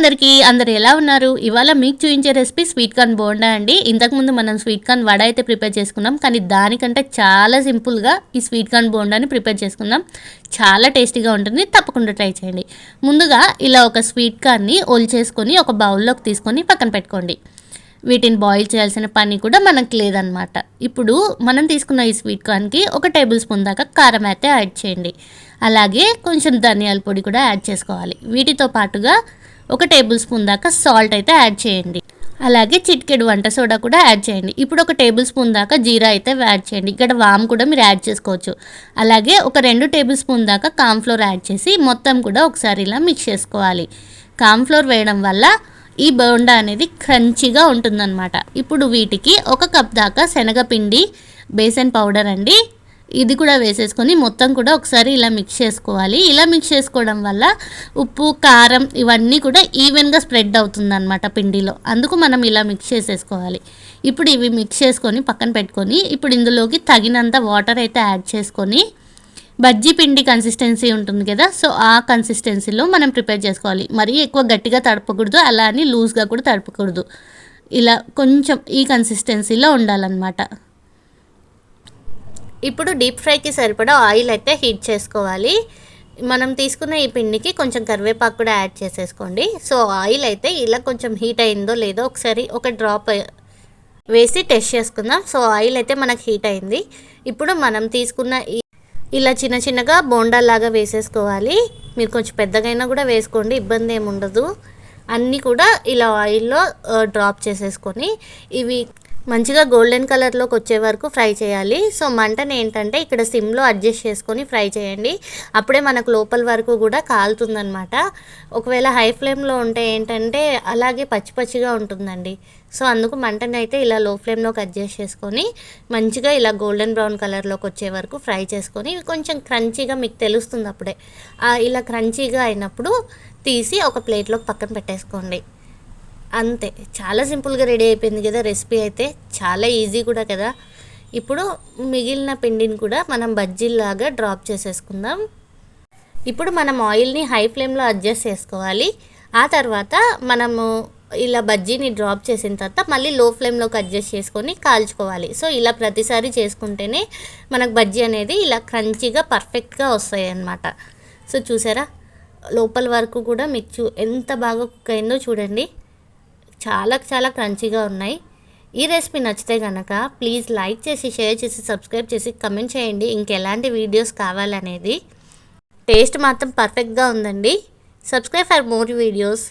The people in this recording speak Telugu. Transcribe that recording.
అందరికీ అందరు ఎలా ఉన్నారు? ఇవాళ మీకు చూపించే రెసిపీ స్వీట్ కార్న్ బోండా అండి. ఇంతకుముందు మనం స్వీట్ కార్న్ వడ అయితే ప్రిపేర్ చేసుకున్నాం కానీ దానికంటే చాలా సింపుల్గా ఈ స్వీట్ కార్న్ బోండాని ప్రిపేర్ చేసుకుందాం చాలా టేస్టీగా ఉంటుంది తప్పకుండా ట్రై చేయండి. ముందుగా ఇలా ఒక స్వీట్ కార్న్ని చేసుకొని ఒక బౌల్లోకి తీసుకొని పక్కన పెట్టుకోండి. వీటిని బాయిల్ చేయాల్సిన పని కూడా మనకు లేదనమాట ఇప్పుడు మనం తీసుకున్న ఈ స్వీట్ కార్న్కి ఒక టేబుల్ స్పూన్ దాకా కారం అయితే యాడ్ చేయండి. అలాగే కొంచెం ధనియాల పొడి కూడా యాడ్ చేసుకోవాలి. వీటితో పాటుగా ఒక టేబుల్ స్పూన్ దాకా సాల్ట్ అయితే యాడ్ చేయండి. అలాగే చిటికెడు వంట సోడా కూడా యాడ్ చేయండి. ఇప్పుడు ఒక టేబుల్ స్పూన్ దాకా జీరా అయితే యాడ్ చేయండి. ఇక్కడ వామ్ కూడా మీరు యాడ్ చేసుకోవచ్చు. అలాగే ఒక రెండు టేబుల్ స్పూన్ దాకా కామ్ఫ్లోర్ యాడ్ చేసి మొత్తం కూడా ఒకసారి ఇలా మిక్స్ చేసుకోవాలి. కామ్ఫ్లోర్ వేయడం వల్ల ఈ బోండా అనేది క్రంచిగా ఉంటుందన్నమాట. ఇప్పుడు వీటికి ఒక కప్ దాకా శనగపిండి బేసన్ పౌడర్ అండి. ఇది కూడా వేసేసుకొని మొత్తం కూడా ఒకసారి ఇలా మిక్స్ చేసుకోవాలి. ఇలా మిక్స్ చేసుకోవడం వల్ల ఉప్పు కారం ఇవన్నీ కూడా ఈవెన్గా స్ప్రెడ్ అవుతుంది అనమాట పిండిలో. అందుకు మనం ఇలా మిక్స్ చేసేసుకోవాలి. ఇప్పుడు ఇవి మిక్స్ చేసుకొని పక్కన పెట్టుకొని ఇప్పుడు ఇందులోకి తగినంత వాటర్ అయితే యాడ్ చేసుకొని బజ్జీ పిండి కన్సిస్టెన్సీ ఉంటుంది కదా సో ఆ కన్సిస్టెన్సీలో మనం ప్రిపేర్ చేసుకోవాలి. మరీ ఎక్కువ గట్టిగా తడపకూడదు అలా అని లూజ్గా కూడా తడపకూడదు. ఇలా కొంచెం ఈ కన్సిస్టెన్సీలో ఉండాలన్నమాట. ఇప్పుడు డీప్ ఫ్రైకి సరిపడా ఆయిల్ అయితే హీట్ చేసుకోవాలి. మనం తీసుకున్న ఈ పిండికి కొంచెం కరివేపాకు కూడా యాడ్ చేసేసుకోండి. సో ఆయిల్ అయితే ఇలా కొంచెం హీట్ అయిందో లేదో ఒకసారి ఒక డ్రాప్ వేసి టెస్ట్ చేసుకుందాం. సో ఆయిల్ అయితే మనకు హీట్ అయింది. ఇప్పుడు మనం తీసుకున్న ఇలా చిన్న చిన్నగా బోండాలాగా వేసేసుకోవాలి. మీరు కొంచెం పెద్దగైనా కూడా వేసుకోండి ఇబ్బంది ఏమి ఉండదు అన్నీ కూడా ఇలా ఆయిల్లో డ్రాప్ చేసేసుకొని ఇవి మంచిగా గోల్డెన్ కలర్లోకి వచ్చే వరకు ఫ్రై చేయాలి. సో మంటని ఏంటంటే ఇక్కడ సిమ్లో అడ్జస్ట్ చేసుకొని ఫ్రై చేయండి. అప్పుడే మనకు లోపల వరకు కూడా కాలుతుందనమాట ఒకవేళ హై ఫ్లేమ్లో ఉంటే ఏంటంటే అలాగే పచ్చి పచ్చిగా ఉంటుందండి. సో అందుకు మంటని అయితే ఇలా లో ఫ్లేమ్లోకి అడ్జస్ట్ చేసుకొని మంచిగా ఇలా గోల్డెన్ బ్రౌన్ కలర్లోకి వచ్చే వరకు ఫ్రై చేసుకొని కొంచెం క్రంచీగా మీకు తెలుస్తుంది అప్పుడే. ఇలా క్రంచీగా అయినప్పుడు తీసి ఒక ప్లేట్లోకి పక్కన పెట్టేసుకోండి. అంతే. చాలా సింపుల్గా రెడీ అయిపోయింది కదా రెసిపీ అయితే. చాలా ఈజీ కూడా కదా. ఇప్పుడు మిగిలిన పిండిని కూడా మనం బజ్జీలాగా డ్రాప్ చేసేసుకుందాం. ఇప్పుడు మనం ఆయిల్ని హై ఫ్లేమ్లో అడ్జస్ట్ చేసుకోవాలి. ఆ తర్వాత మనము ఇలా బజ్జీని డ్రాప్ చేసిన తర్వాత మళ్ళీ లో ఫ్లేమ్లోకి అడ్జస్ట్ చేసుకొని కాల్చుకోవాలి. సో ఇలా ప్రతిసారి చేసుకుంటేనే మనకు బజ్జీ అనేది ఇలా క్రంచీగా పర్ఫెక్ట్గా వస్తాయి అన్నమాట సో చూసారా? లోపల వరకు కూడా మీకు ఎంత బాగా కుక్ అయిందో చూడండి. చాలా చాలా క్రంచీగా ఉన్నాయి. ఈ రెసిపీ నచ్చితే కనుక ప్లీజ్ లైక్ చేసి షేర్ చేసి సబ్స్క్రైబ్ చేసి కమెంట్ చేయండి. ఇంకెలాంటి వీడియోస్ కావాలనేది టేస్ట్ మాత్రం పర్ఫెక్ట్గా ఉందండి. Subscribe for more videos.